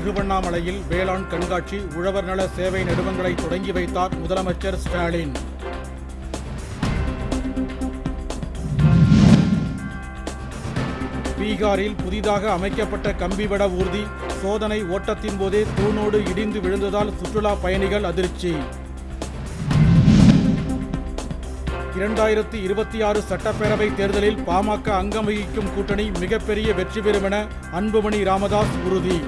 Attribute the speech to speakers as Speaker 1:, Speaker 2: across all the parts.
Speaker 1: திருவண்ணாமலையில் வேளாண் கண்காட்சி உழவர் நல சேவை நெடுவங்களை தொடங்கி வைத்தார் முதலமைச்சர் ஸ்டாலின். பீகாரில் புதிதாக அமைக்கப்பட்ட கம்பிவட ஊர்தி சோதனை ஓட்டத்தின் போதே தூணோடு இடிந்து விழுந்ததால் சுற்றுலா பயணிகள் அதிர்ச்சி. இரண்டாயிரத்தி இருபத்தி ஆறு சட்டப்பேரவை தேர்தலில் பாமக அங்கம் வகிக்கும் கூட்டணி மிகப்பெரிய வெற்றி பெறும் என அன்புமணி ராமதாஸ் உறுதி.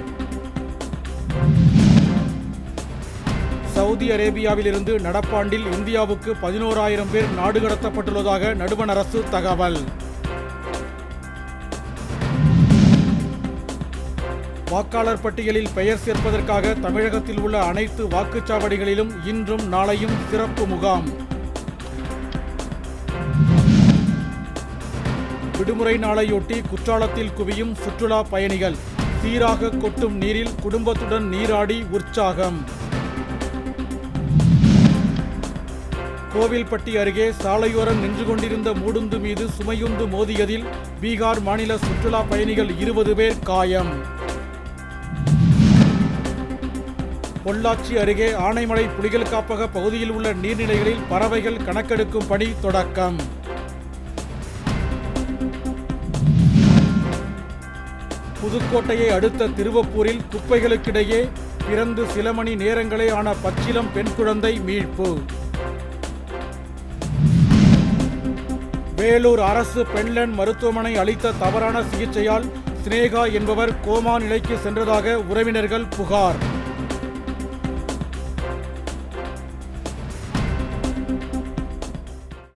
Speaker 1: சவுதி அரேபியாவிலிருந்து நடப்பாண்டில் இந்தியாவுக்கு பதினோராயிரம் பேர் நாடு கடத்தப்பட்டுள்ளதாக நடுவண் அரசு தகவல். வாக்காளர் பட்டியலில் பெயர் சேர்ப்பதற்காக தமிழகத்தில் உள்ள அனைத்து வாக்குச்சாவடிகளிலும் இன்றும் நாளையும் சிறப்பு முகாம். விடுமுறை நாளையொட்டி குற்றாலத்தில் குவியும் சுற்றுலா பயணிகள். சீராக கொட்டும் நீரில் குடும்பத்துடன் நீராடி உற்சாகம். கோவில்பட்டி அருகே சாலையோரம் நின்று கொண்டிருந்த மூடுந்து மீது சுமையுந்து மோதியதில் பீகார் மாநில சுற்றுலா பயணிகள் இருபது பேர் காயம். பொள்ளாச்சி அருகே ஆனைமலை புலிகள் காப்பக பகுதியில் உள்ள நீர்நிலைகளில் பறவைகள் கணக்கெடுக்கும் பணி தொடக்கம். புதுக்கோட்டையை அடுத்த திருவப்பூரில் குப்பைகளுக்கிடையே பிறந்து சில மணி நேரங்களே ஆன பச்சிலம் பெண் குழந்தை மீட்பு. வேலூர் அரசு பெண்லன் மருத்துவமனை அளித்த தவறான சிகிச்சையால் சினேகா என்பவர் கோமா நிலைக்கு சென்றதாக உறவினர்கள் புகார்.